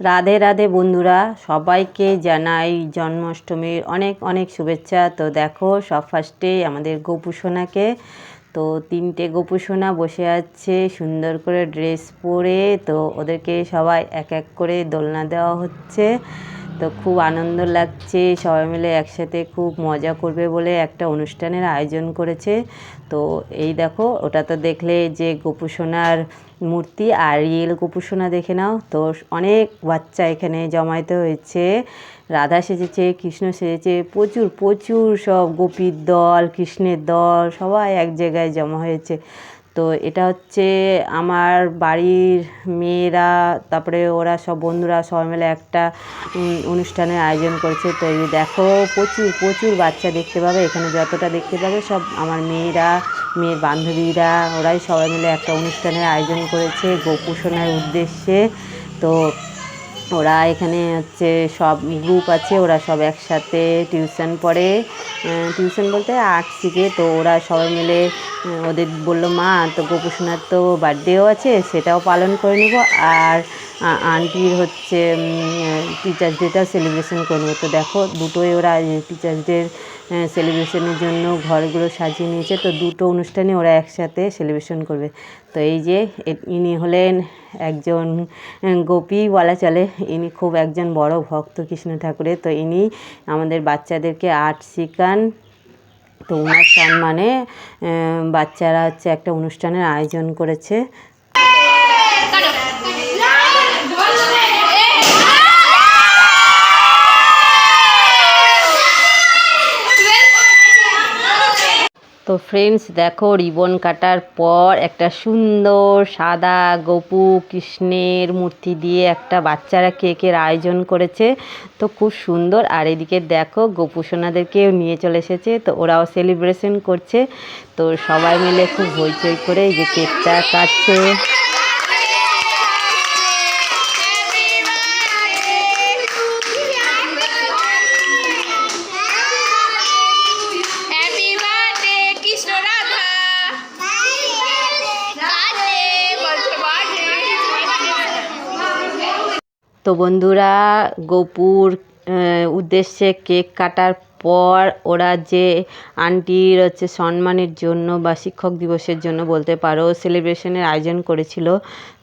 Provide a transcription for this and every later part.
রাধে রাধে বন্ধুরা, সবাইকে জানাই জন্মাষ্টমীর অনেক অনেক শুভেচ্ছা। তো দেখো, সব ফার্স্টেই আমাদের গোপুসোনাকে। তো তিনটে গোপুসোনা বসে আছে, সুন্দর করে ড্রেস পরে। তো ওদেরকে সবাই এক এক করে দোলনা দেওয়া হচ্ছে। তো খুব আনন্দ লাগছে, সবাই মিলে একসাথে খুব মজা করবে বলে একটা অনুষ্ঠানের আয়োজন করেছে। তো এই দেখো, ওটা তো দেখলে যে গোপু সোনার মূর্তি আর রিয়েল গোপু সোনা দেখে নাও। তো অনেক বাচ্চা এখানে জমায়েত হয়েছে। রাধা সেজেছে, কৃষ্ণ সেজেছে, প্রচুর প্রচুর সব গোপীর দল, কৃষ্ণের দল সবাই এক জায়গায় জমা হয়েছে। তো এটা হচ্ছে আমার বাড়ির মেয়েরা, তারপরে ওরা সব বন্ধুরা সবাই মিলে একটা অনুষ্ঠানের আয়োজন করেছে। তো এই দেখো, প্রচুর প্রচুর বাচ্চা দেখতে পাবে। এখানে যতটা দেখতে পাবে সব আমার মেয়েরা, মেয়ের বান্ধবীরা, ওরাই সবাই মিলে একটা অনুষ্ঠানের আয়োজন করেছে গোপোষণের উদ্দেশ্যে। তো ওরা এখানে হচ্ছে সব গ্রুপ আছে, ওরা সব একসাথে টিউশন পড়ে। টিউশন বলতে আর্ট শিখে, তো ওরা সবাই মিলে ওদের বলল, মা, তো গোপুসোনার তো বার্থডেও আছে, সেটাও পালন করে নেব। আর আন্টির হচ্ছে টিচার্স ডেটা সেলিব্রেশন করে নেব তো দেখো, দুটোই ওরা টিচার্স ডের সেলিব্রেশনের জন্য ঘরগুলো সাজিয়ে নিয়েছে। তো দুটো অনুষ্ঠানে ওরা একসাথে সেলিব্রেশন করবে। তো এই যে ইনি হলেন একজন গোপী বলা চলে। ইনি খুব একজন বড় ভক্ত কৃষ্ণ ঠাকুরের। তো ইনি আমাদের বাচ্চাদেরকে আর্ট শেখান। তো ওনার সম্মানে বাচ্চারা হচ্ছে একটা অনুষ্ঠানের আয়োজন করেছে। তো ফ্রেন্ডস দেখো রিবন কাটার পর একটা সুন্দর সাদা গপু কৃষ্ণের মূর্তি দিয়ে একটা বাচ্চারা কেকের আয়োজন করেছে। তো খুব সুন্দর। আর এদিকে দেখো গোপু সোনাদেরকেও নিয়ে চলে এসেছে। তো ওরাও সেলিব্রেশন করছে। তো সবাই মিলে খুব হইচই করে এই যে কেকটা কাটছে। তো বন্ধুরা গোপুর উদ্দেশ্যে কেক কাটার পর ওরা যে আন্টির হচ্ছে সম্মানের জন্য বা শিক্ষক দিবসের জন্য বলতে পারো, সেলিব্রেশনের আয়োজন করেছিল।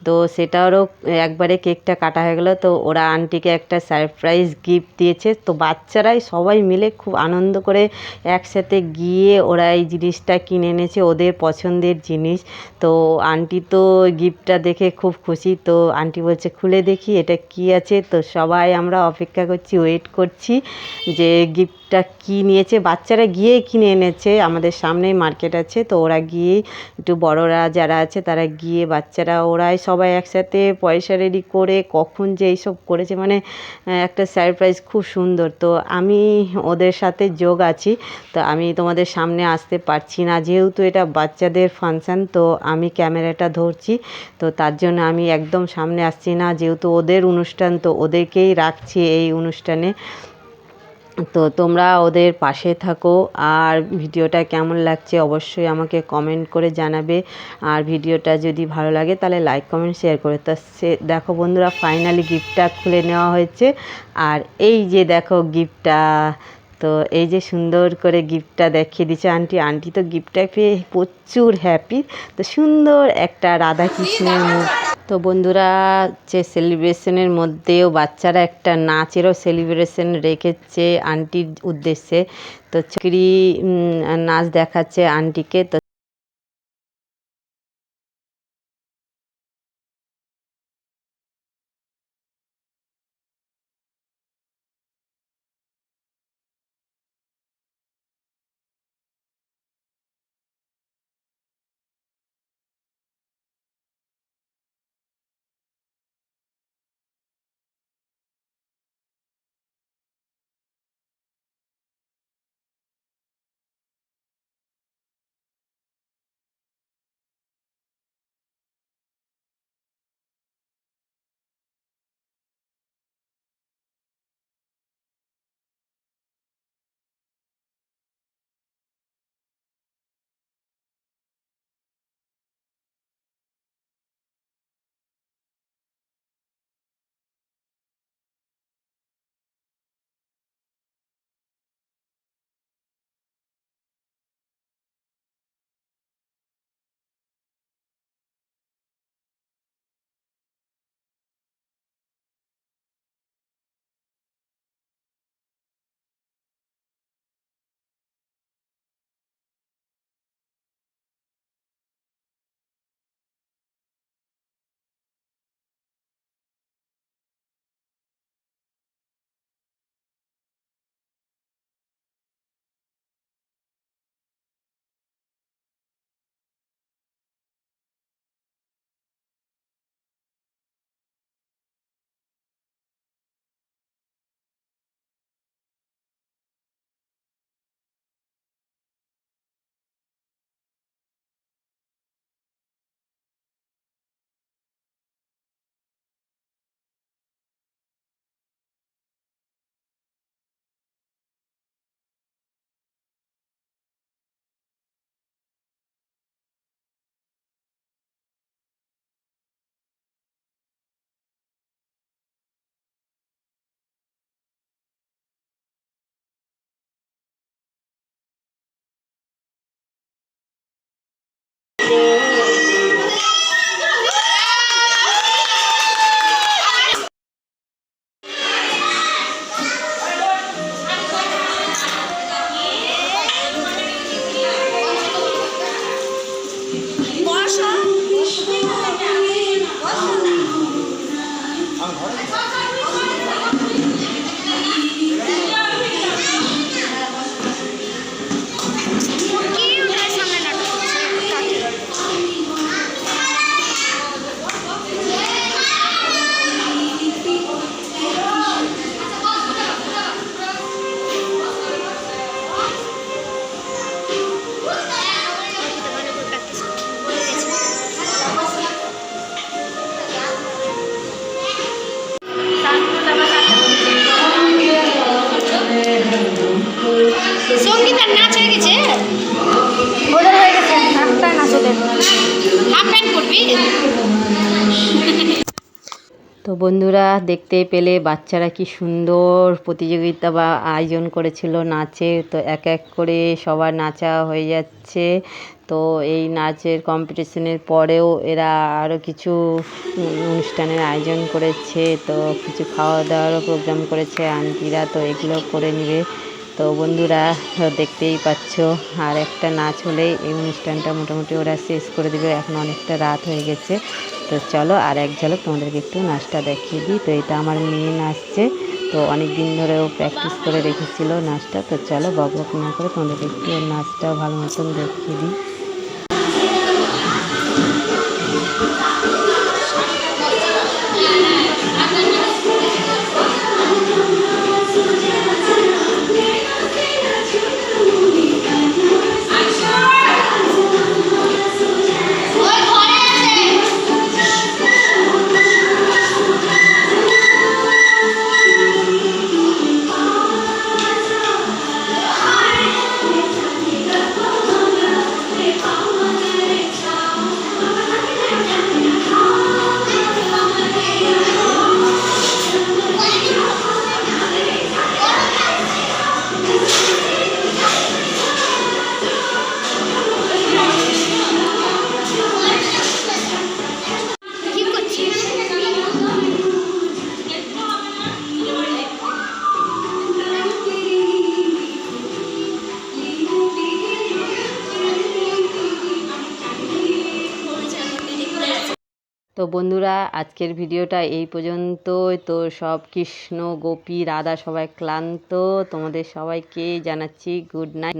তো সেটারও একবারে কেকটা কাটা হয়ে গেলো। তো ওরা আন্টিকে একটা সারপ্রাইজ গিফট দিয়েছে। তো বাচ্চারাই সবাই মিলে খুব আনন্দ করে একসাথে গিয়ে ওরা এই জিনিসটা কিনে এনেছে, ওদের পছন্দের জিনিস। তো আন্টি তো গিফটটা দেখে খুব খুশি। তো আন্টি বলছে, খুলে দেখি, এটা কি আছে? তো সবাই আমরা অপেক্ষা করছি ওয়েট করছি যে গিফটটা কী নিয়েছে? বাচ্চারা গিয়ে কিনে এনেছে। আমাদের সামনেই মার্কেট আছে, তো ওরা গিয়ে একটু বড়রা যারা আছে তারা গিয়ে বাচ্চারা, ওরাই সবাই একসাথে পয়সা রেডি করে কখন যে এইসব করেছে। মানে একটা সারপ্রাইজ খুব সুন্দর। তো আমি ওদের সাথে যোগ আছি, তো আমি তোমাদের সামনে আসতে পারছি না। যেহেতু এটা বাচ্চাদের ফাংশান তো আমি ক্যামেরাটা ধরছি, তো তার জন্য আমি একদম সামনে আসছি না। যেহেতু ওদের অনুষ্ঠান, তো ওদেরকেই রাখছি এই অনুষ্ঠানে। তো তোমরা ওদের পাশে থাকো। আর ভিডিওটা কেমন লাগছে অবশ্যই আমাকে কমেন্ট করে জানাবে। আর ভিডিওটা যদি ভালো লাগে তাহলে লাইক কমেন্ট শেয়ার করে তা সে দেখো বন্ধুরা ফাইনালি গিফটটা খুলে নেওয়া হয়েছে। আর এই যে দেখো গিফটটা তো এই যে সুন্দর করে গিফটটা দেখিয়ে দিচ্ছে আন্টি আন্টি তো গিফটটা পেয়ে প্রচুর হ্যাপি তো সুন্দর একটা রাধাকৃষ্ণের মুখ তো বন্ধুরা, যে সেলিব্রেশনের মধ্যেও বাচ্চারা একটা নাচেরও সেলিব্রেশন রেখেছে আন্টির উদ্দেশ্যে। তো চকরি নাচ দেখাচ্ছে আন্টিকে। তো সঙ্গীতার নাচ হয়ে গেছে? ওদের হয়ে গেছে। হাফ প্যান্ট আছে ওদের। হাফ প্যান্ট করবি তো বন্ধুরা দেখতে পেলে বাচ্চারা কি সুন্দর প্রতিযোগিতা বা আয়োজন করেছিল নাচের তো এক এক করে সবার নাচা হয়ে যাচ্ছে। তো এই নাচের কম্পিটিশনের পরেও এরা আরও কিছু অনুষ্ঠানের আয়োজন করেছে। তো কিছু খাওয়া দাওয়ারও প্রোগ্রাম করেছে আন্টিরা। তো এগুলো করে নেবে। তো বন্ধুরা, দেখতেই পাচ্ছ, আর একটা নাচ হলে এই অনুষ্ঠানটা মোটামুটি ওরা শেষ করে দেবে। এখন অনেকটা রাত হয়ে গেছে। তো চলো, আর এক ঝলক তোমাদেরকে একটু নাচটা দেখিয়ে দিই। তো এটা আমার মেয়ে নাচছে, তো অনেক দিন ধরে ও প্র্যাকটিস করে রেখেছিল নাচটা। তো চলো বক না করে তোমাদেরকে একটু নাচটা ভালো মতন দেখিয়ে দিই। তো বন্ধুরা, আজকের ভিডিওটা এই পর্যন্তই। তো সব কৃষ্ণ, গোপী, রাধা সবাই ক্লান্ত। তোমাদের সবাইকে জানাচ্ছি গুড নাইট